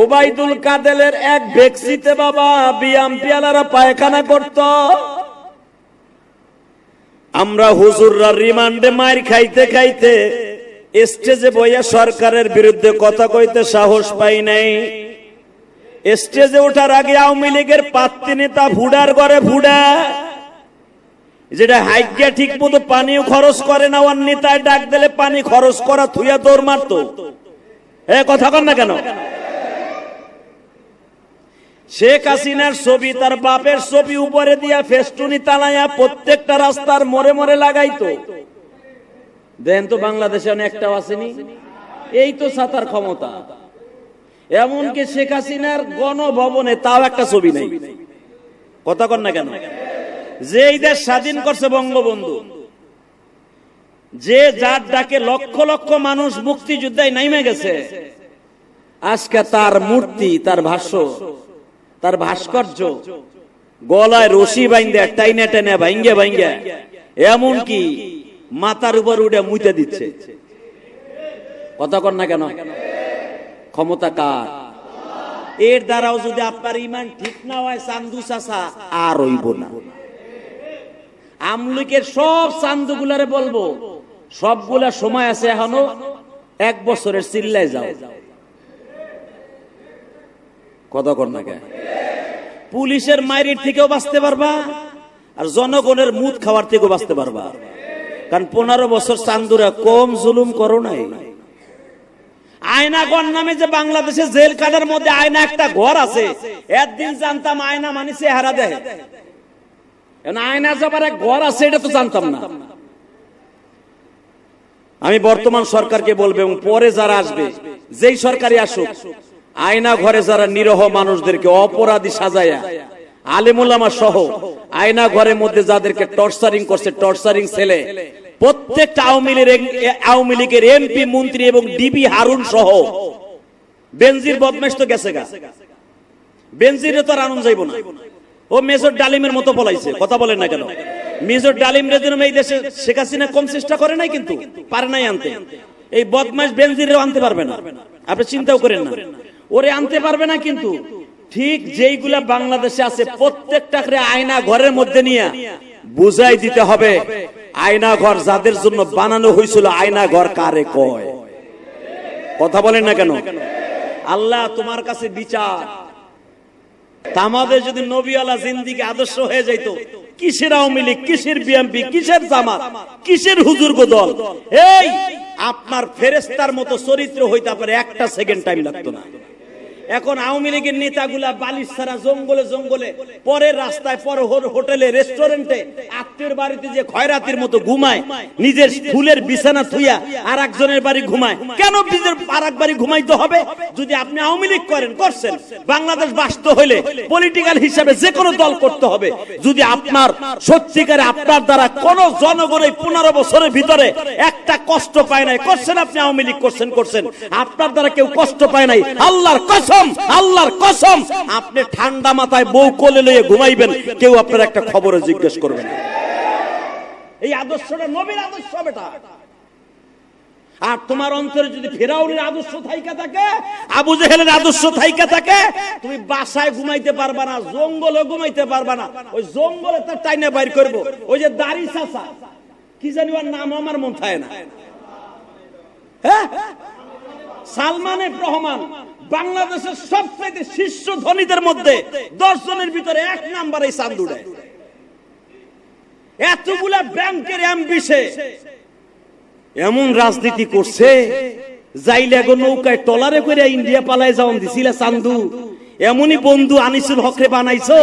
ওবাইদুল কাদেলের এক ভেক্সিতে বাবা বিয়াম পিয়ালারা পায়খানা করত। আমরা হুজুররা রিমান্ডে মায়ের খাইতে খাইতে স্টেজে বইয়া সরকারের বিরুদ্ধে কথা কইতে সাহস পাই নাই। স্টেজে ওঠার আগে আওয়ামী লীগের পাত্তি নেতা ভুডার ঘরে ভুডা। যেটা হাইগিয়া ঠিক মতো পানিও খরচ করে না, ওর নেতায় ডাক দিলে পানি খরচ করা থুইয়া দৌড় মারতো। এ কথা কর না কেন? শেখ হাসিনার ছবি, তার বাপের ছবি উপরে দিয়া ফেস্টুনি তালাইয়া প্রত্যেকটা রাস্তার মোড়ে মোড়ে লাগাইতো। দেন তো বাংলাদেশে অনেকটাও আসেনি। এই তো সাতার ক্ষমতা। এমনকি শেখ হাসিনার গণভবনে তাও একটা ছবি নেই। কথা কর না কেন? যে এই দেশ স্বাধীন করছে বঙ্গবন্ধু, যে যার ডাকে লক্ষ লক্ষ মানুষ মুক্তিযোদ্ধায় নাইমে গেছে, আজকে তার মূর্তি, তার ভাষ্য তার ভাস্কর্য। গলায় রশি বাইন্দে, টাইনে টেনে ভাঙ্গে ভাঙ্গে এমন কি মাথার উপর উঠে মুইতে দিচ্ছে। কথা কর না কেন? ক্ষমতা কার? এর দ্বারাও যদি আপনার ইমান ঠিক না হয় চান্দু চাষা আর হইব না। আমলিকের সব চান্দুগুলারে বলব, সবগুলা সময় আছে এখনও, এক বছরের চিল্লায় যাও। কথা কর না কেন? পুলিশের মায়ের থেকেও বাঁচতে পারবা আর জনগণের মুদ খাওয়ার থেকেও বাঁচতে পারবা। কারণ পনেরো বছর চান্দুরা কম জুলুম করো নাই। মধ্যে আয়না একটা ঘর আছে, একদিন জানতাম আয়না মানে চেহারা দেয়। এক ঘর আছে, এটা তো জানতাম না। আমি বর্তমান সরকারকে বলব এবং পরে যারা আসবে, যেই সরকারই আসুক আয়না ঘরে যারা নিরহ মানুষদেরকে অপরাধী সাজায়া আলেমুল্লামা সহ আয়না ঘরের মধ্যে যাদেরকে টর্চারিং করছে টর্চারিং ছেলে, প্রত্যেকটা আওয়ামী লীগের আওয়ামী লীগের এমপি মন্ত্রী এবং ডিবি হারুন সহ বেনজির বদমেশ তো গেছে গা। বেনজিরে তো আর আনন্দ যাইব না। ও মেজর ডালিমের মতো পলাইছে, কথা বলেন না কেন? মেজর ডালিম জন্য এই দেশে শেখ হাসিনা কম চেষ্টা করে নাই কিন্তু, পারে নাই আনতে। এই বদমাস বেনজিরেও আনতে পারবে না। আপনি চিন্তাও করেন না। ওরে আনতে পারবে না কিন্তু। ঠিক যেইগুলা বাংলাদেশে আছে, প্রত্যেকটা করে আয়না ঘরের মধ্যে নিয়ে বুঝাই দিতে হবে, আয়না ঘর যাদের জন্য বানানো হয়েছিল, আয়না ঘর কারে কয়? কথা বলেন না কেন? আল্লাহ তোমার কাছে বিচার। তা আমাদের যদি নবীওয়ালা জিন্দিগি আদর্শ হয়ে যাইত, কিসের আওয়ামী লীগ, কিসের বিএমপি কিসের জামাত, কিসের হুজুর দল? এই, আপনার ফেরেস্তার মতো চরিত্র হইতে পারে একটা সেকেন্ড টাইম লাগতো না। এখন আওয়ামী লীগের নেতাগুলা বালিশ ছাড়া জঙ্গলে জঙ্গলে, পরের রাস্তায় পরে হোটেলে, রেস্টুরেন্টে আত্মীয় বাড়িতে যে খয়রাতির মতো ঘুমায়, নিজের ফুলের বিছানা থুইয়া আর একজনের বাড়ি ঘুমায়, কেন নিজের আর এক বাড়ি ঘুমাইতে হবে? যদি আপনি আওয়ামী লীগ করেন, করছেন। বাংলাদেশ বাস্ত হইলে পলিটিক্যাল হিসাবে যে কোনো দল করতে হবে। যদি আপনার সত্যিকারে আপনার দ্বারা কোন জনগণের পনেরো বছরের ভিতরে একটা কষ্ট পায় নাই, করছেন আপনি আওয়ামী লীগ, করছেন করছেন। আপনার দ্বারা কেউ কষ্ট পায় নাই। আল্লাহর কসম আল্লাহর কসম। আপনি ঠান্ডা মাথায় বউ কোলে লইয়ে ঘুমাইবেন, কেউ আপনার একটা খবরে জিজ্ঞেস করবে না। এই আদর্শটা নবীর আদর্শ বেটা। আর তোমার অন্তরে যদি ফেরাউনের আদর্শ থাইকা থাকে, আবু জেহেলের আদর্শ থাইকা থাকে, তুমি বাসায় ঘুমাইতে পারবা না জঙ্গলে ঘুমাইতে পারবা না। ওই জঙ্গলে তার টাইনে বাইর করব। ওই যে দাড়ি চাচা, কি জানি ওর নাম আমার মন থাকে না। হ্যাঁ? সালমান এফ রহমান। বাংলাদেশের সবচেয়ে শীর্ষ ধনীদের মধ্যে দশ জনের ভিতরে এক নাম্বার এই চান্দুড়ে এতগুলা ব্যাংকের এমবিসে এমন রাজনীতি করছে, যাইলে নৌকায় টলারে করে ইন্ডিয়া পালায় যাওন দিছিল চান্দু। এমনই বন্ধু আনিসুল হক রে বানাইছো।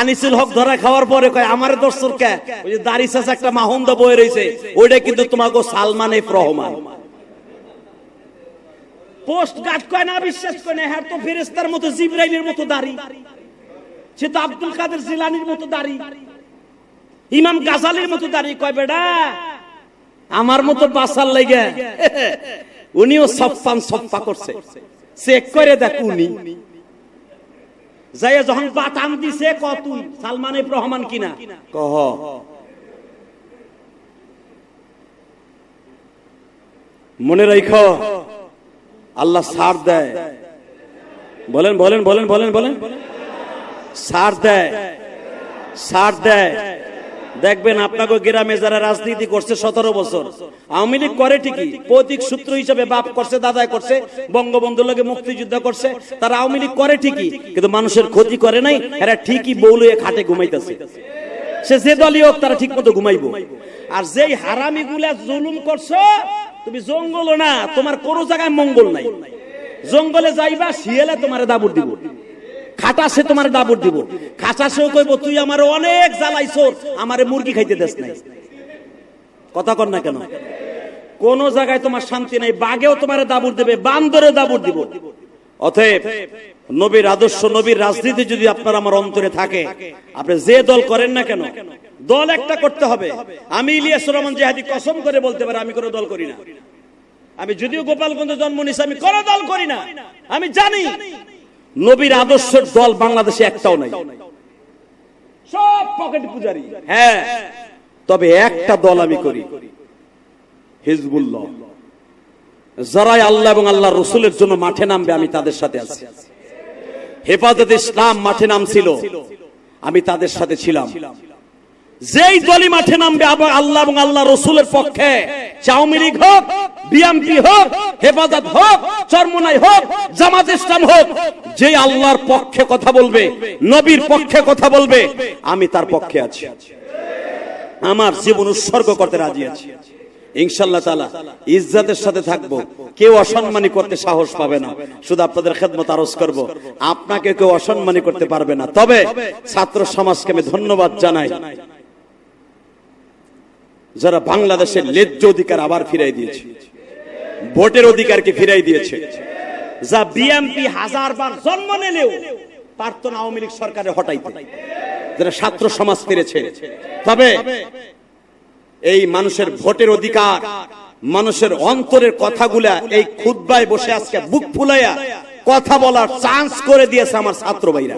আনিসুল হক ধরা খাওয়ার পরে কয়, আমার দর্শক কে? ওই যে দাড়ি একটা মাহন্দা বয়ে রয়েছে ওইটা কিন্তু তোমাকে Salman F Rahman. Post guard কয় না, বিশ্বাস করে না হ্যাঁ তো ফেরেস্তার মতো জিব্রাইলের মতো দাড়ি। সে তো আব্দুল কাদের জিলানির মতো দাড়ি। ইমাম গাজালির মতো দাড়ি। কয় বেডা আমার মতো বাসার লেগে উনিও সপ্পান সপ্পা করছে। চেক করে দেখ উনি। যাই যখন বাটাম দিছে ক তুই, সালমান রহমান কিনা? কহ মনে রাখ আল্লাহ সার দেয়। বলেন বলেন বলেন বলেন বলেন। সার দেয়। সার দেয়। দেখবেন আপনাকে গ্রামে যারা রাজনীতি করছে সতেরো বছর, আওয়ামী লীগ করে ঠিকই পৈতৃক সূত্র হিসেবে বাপ করছে, দাদাই করছে, বঙ্গবন্ধুর লগে মুক্তিযুদ্ধ করছে, তারা আওয়ামী লীগ করে ঠিকই, কিন্তু মানুষের ক্ষতি করে নাই, এরা ঠিকই বউলুয়ে খাটে ঘুমাইতেছে। সে যে দলই হোক, তারা ঠিক মতো ঘুমাইব। আর যেই হারামি গুলা জুলুম করছ তুমি জঙ্গল না, তোমার কোনো জায়গায় মঙ্গল নাই। জঙ্গলে যাইবা, শিয়ালে তোমার দাবুর দিব। খাটাসে তোমার দাবুর দিব। খাটাসেও কইব, তুই আমার অনেক জ্বালাইছো আমারে মুরগি খাইতে দেস নাই। কথা কর না কেন? কোন জায়গায় তোমার শান্তি নাই, বাঘেও তোমার দাবুর দেবে বান্দরে দাবুর দিব। অতএব, নবীর আদর্শ, নবীর রাজনীতি যদি আপনার আমার অন্তরে থাকে, আপনি যে দল করেন না কেন দল একটা করতে হবে। আমি ইলিয়াস রহমান জেহাদি কসম করে বলতে পারি, আমি কোনো দল করি না। আমি যদিও গোপালগঞ্জে জন্ম নিছি আমি কোনো দল করি না। আমি জানি, নবীর আদর্শের দল বাংলাদেশে একটাও নাই। সব পকেট পূজারি। হ্যাঁ তবে একটা দল আমি করি, হিজবুল্লাহ। যারাই আল্লাহ এবং আল্লাহ রসুলের জন্য মাঠে নামবে, আমি তাদের সাথে আছি। হেফাজত ইসলাম মাঠে নামছিল, আমি তাদের সাথে ছিলাম। যেই দলই মাঠে নামবে আবার আল্লাহ এবং আল্লাহ রসুলের পক্ষে আওয়ামী হোক বিএমপি হোক, হেফাজত হোক, চরমনাই হোক, জামাত ইসলাম হোক, যে আল্লাহর পক্ষে কথা বলবে, নবীর পক্ষে কথা বলবে, আমি তার পক্ষে আছি। আমার জীবন উৎসর্গ করতে রাজি আছি। ইনশাল্লাহ তালা ইজ্জাতের সাথে থাকব। কেউ অসম্মানী করতে সাহস পাবে না। শুধু আপনাদের খেদমত আরজ করব। আপনাকে কেউ অসম্মানী করতে পারবে না। তবে ছাত্র সমাজকে আমি ধন্যবাদ জানাই। যারা বাংলাদেশের ন্যায্য অধিকার আবার ফিরাই দিয়েছে, ভোটের অধিকারকে ফিরাই দিয়েছে, যা বিএমপি হাজার বার জন্ম নিলেও পারত না আওয়ামী লীগ সরকারে হটাইতে। যারা ছাত্র সমাজ ফিরেছে, তবে এই মানুষের ভোটের অধিকার, মানুষের অন্তরের কথাগুলা, এই খুদ্বায় বসে আজকে বুক ফুলাইয়া কথা বলার চান্স করে দিয়েছে আমার ছাত্র ভাইরা।